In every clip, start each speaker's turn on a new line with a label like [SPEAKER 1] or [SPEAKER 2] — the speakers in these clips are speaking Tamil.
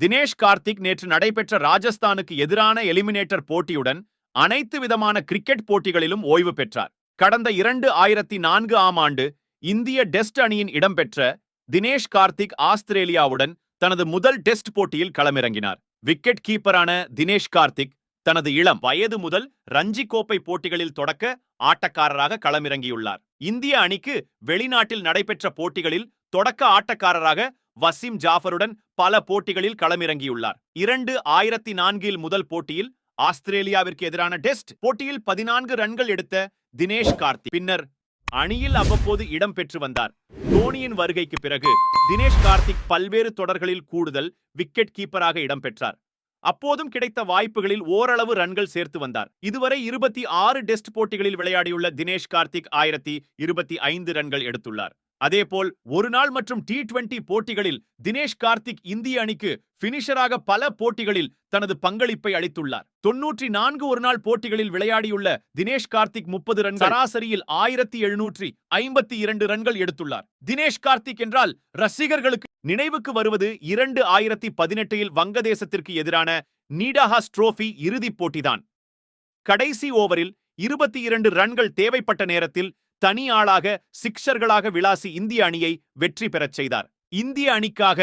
[SPEAKER 1] தினேஷ் கார்த்திக் நேற்று நடைபெற்ற ராஜஸ்தானுக்கு எதிரான எலிமினேட்டர் போட்டியுடன் அனைத்து விதமான கிரிக்கெட் போட்டிகளிலும் ஓய்வு பெற்றார். கடந்த இரண்டு ஆயிரத்தி நான்கு ஆம் ஆண்டு இந்திய டெஸ்ட் அணியின் இடம்பெற்ற தினேஷ் கார்த்திக் ஆஸ்திரேலியாவுடன் தனது முதல் டெஸ்ட் போட்டியில் களமிறங்கினார். விக்கெட் கீப்பரான தினேஷ் கார்த்திக் தனது இளம் வயது முதல் ரஞ்சி கோப்பை போட்டிகளில் தொடக்க ஆட்டக்காரராக களமிறங்கியுள்ளார். இந்திய அணிக்கு வெளிநாட்டில் நடைபெற்ற போட்டிகளில் தொடக்க ஆட்டக்காரராக வசீம் ஜாஃபருடன் பல போட்டிகளில் களமிறங்கியுள்ளார். இரண்டு ஆயிரத்தி நான்கில் முதல் போட்டியில் ஆஸ்திரேலியாவிற்கு எதிரான டெஸ்ட் போட்டியில் பதினான்கு ரன்கள் எடுத்த தினேஷ் கார்த்திக் பின்னர் அணியில் அவ்வப்போது இடம் பெற்று வந்தார். தோனியின் வருகைக்கு பிறகு தினேஷ் கார்த்திக் பல்வேறு தொடர்களில் கூடுதல் விக்கெட் கீப்பராக இடம்பெற்றார் அப்போதும் கிடைத்த வாய்ப்புகளில் ஓரளவு ரன்கள் சேர்த்து வந்தார். இதுவரை இருபத்தி ஆறு டெஸ்ட் போட்டிகளில் விளையாடியுள்ள தினேஷ் கார்த்திக் ஆயிரத்தி இருபத்தி ஐந்து ரன்கள் எடுத்துள்ளார். அதேபோல் ஒரு நாள் மற்றும் டி டுவெண்டி போட்டிகளில் தினேஷ் கார்த்திக் இந்திய அணிக்கு பினிஷராக பல போட்டிகளில் தனது பங்களிப்பை அளித்துள்ளார். தொன்னூற்றி நான்கு ஒருநாள் போட்டிகளில் விளையாடியுள்ள தினேஷ் கார்த்திக் முப்பது ரன் சராசரியில் ஆயிரத்தி எழுநூற்றி ஐம்பத்தி இரண்டு ரன்கள் எடுத்துள்ளார். தினேஷ் கார்த்திக் என்றால் ரசிகர்களுக்கு நினைவுக்கு வருவது இரண்டு ஆயிரத்தி பதினெட்டில் வங்கதேசத்திற்கு எதிரான நீடாஹாஸ் ட்ரோபி இறுதிப் போட்டிதான். கடைசி ஓவரில் இருபத்தி இரண்டு ரன்கள் தேவைப்பட்ட நேரத்தில் தனி ஆளாக சிக்சர்களாக விளாசி இந்திய அணியை வெற்றி பெறச் செய்தார். இந்திய அணிக்காக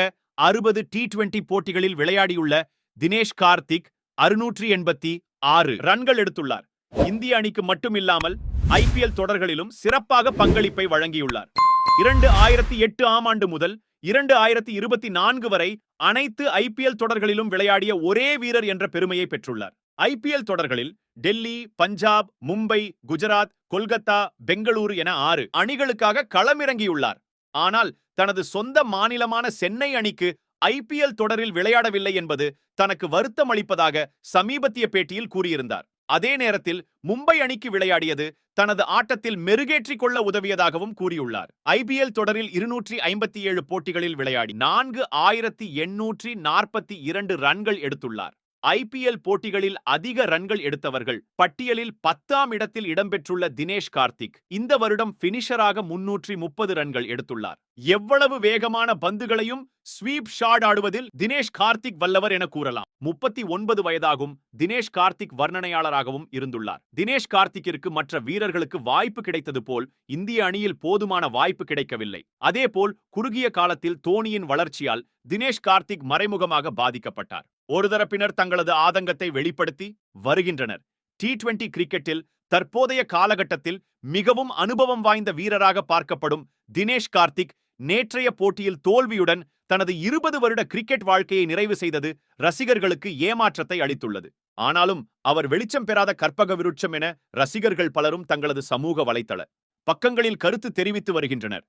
[SPEAKER 1] அறுபது டி டுவெண்டி போட்டிகளில் விளையாடியுள்ள தினேஷ் கார்த்திக் அறுநூற்றி எண்பத்தி ஆறு ரன்கள் எடுத்துள்ளார். இந்திய அணிக்கு மட்டுமில்லாமல் ஐபிஎல் தொடர்களிலும் சிறப்பாக பங்களிப்பை வழங்கியுள்ளார். இரண்டு ஆயிரத்தி எட்டு ஆம் ஆண்டு முதல் இரண்டு ஆயிரத்தி இருபத்தி நான்கு வரை அனைத்து ஐபிஎல் தொடர்களிலும் விளையாடிய ஒரே வீரர் என்ற பெருமையை பெற்றுள்ளார். ஐபிஎல் தொடர்களில் டெல்லி பஞ்சாப் மும்பை குஜராத் கொல்கத்தா பெங்களூரு என ஆறு அணிகளுக்காக களமிறங்கியுள்ளார். ஆனால் தனது சொந்த மாநிலமான சென்னை அணிக்கு ஐபிஎல் தொடரில் விளையாடவில்லை என்பது தனக்கு வருத்தம் அளிப்பதாக சமீபத்திய பேட்டியில் கூறியிருந்தார். அதே நேரத்தில் மும்பை அணிக்கு விளையாடியது தனது ஆட்டத்தில் மெருகேற்றிக் கொள்ள உதவியதாகவும் கூறியுள்ளார். ஐபிஎல் தொடரில் இருநூற்றி ஐம்பத்தி ஏழு போட்டிகளில் விளையாடி நான்கு ஆயிரத்தி எண்ணூற்றி நாற்பத்தி இரண்டு ரன்கள் எடுத்துள்ளார். ஐபிஎல் போட்டிகளில் அதிக ரன்கள் எடுத்தவர்கள். பட்டியலில் பத்தாம் இடத்தில் இடம்பெற்றுள்ள தினேஷ் கார்த்திக். இந்த வருடம் பினிஷராக முன்னூற்றி முப்பது ரன்கள் எடுத்துள்ளார். எவ்வளவு வேகமான பந்துகளையும் ஸ்வீப் ஷாட் ஆடுவதில் தினேஷ் கார்த்திக் வல்லவர் என கூறலாம். முப்பத்தி ஒன்பது வயதாகும் தினேஷ் கார்த்திக் வர்ணனையாளராகவும் இருந்துள்ளார். தினேஷ் கார்த்திக்கிற்கு மற்ற வீரர்களுக்கு வாய்ப்பு கிடைத்தது போல் இந்திய அணியில் போதுமான வாய்ப்பு கிடைக்கவில்லை. அதேபோல் குறுகிய காலத்தில் தோனியின் வளர்ச்சியால் தினேஷ் கார்த்திக் மறைமுகமாக பாதிக்கப்பட்டார். ஒரு தரப்பினர் தங்களது ஆதங்கத்தை வெளிப்படுத்தி வருகின்றனர். டி டுவெண்டி கிரிக்கெட்டில் தற்போதைய காலகட்டத்தில் மிகவும் அனுபவம் வாய்ந்த வீரராக பார்க்கப்படும் தினேஷ் கார்த்திக் நேற்றைய போட்டியில் தோல்வியுடன் தனது இருபது வருட கிரிக்கெட் வாழ்க்கையை நிறைவு செய்தது ரசிகர்களுக்கு ஏமாற்றத்தை அளித்துள்ளது. ஆனாலும் அவர் வெளிச்சம் பெறாத கற்பக விருட்சம் என ரசிகர்கள் பலரும் தங்களது சமூக வலைத்தள பக்கங்களில் கருத்து தெரிவித்து வருகின்றனர்.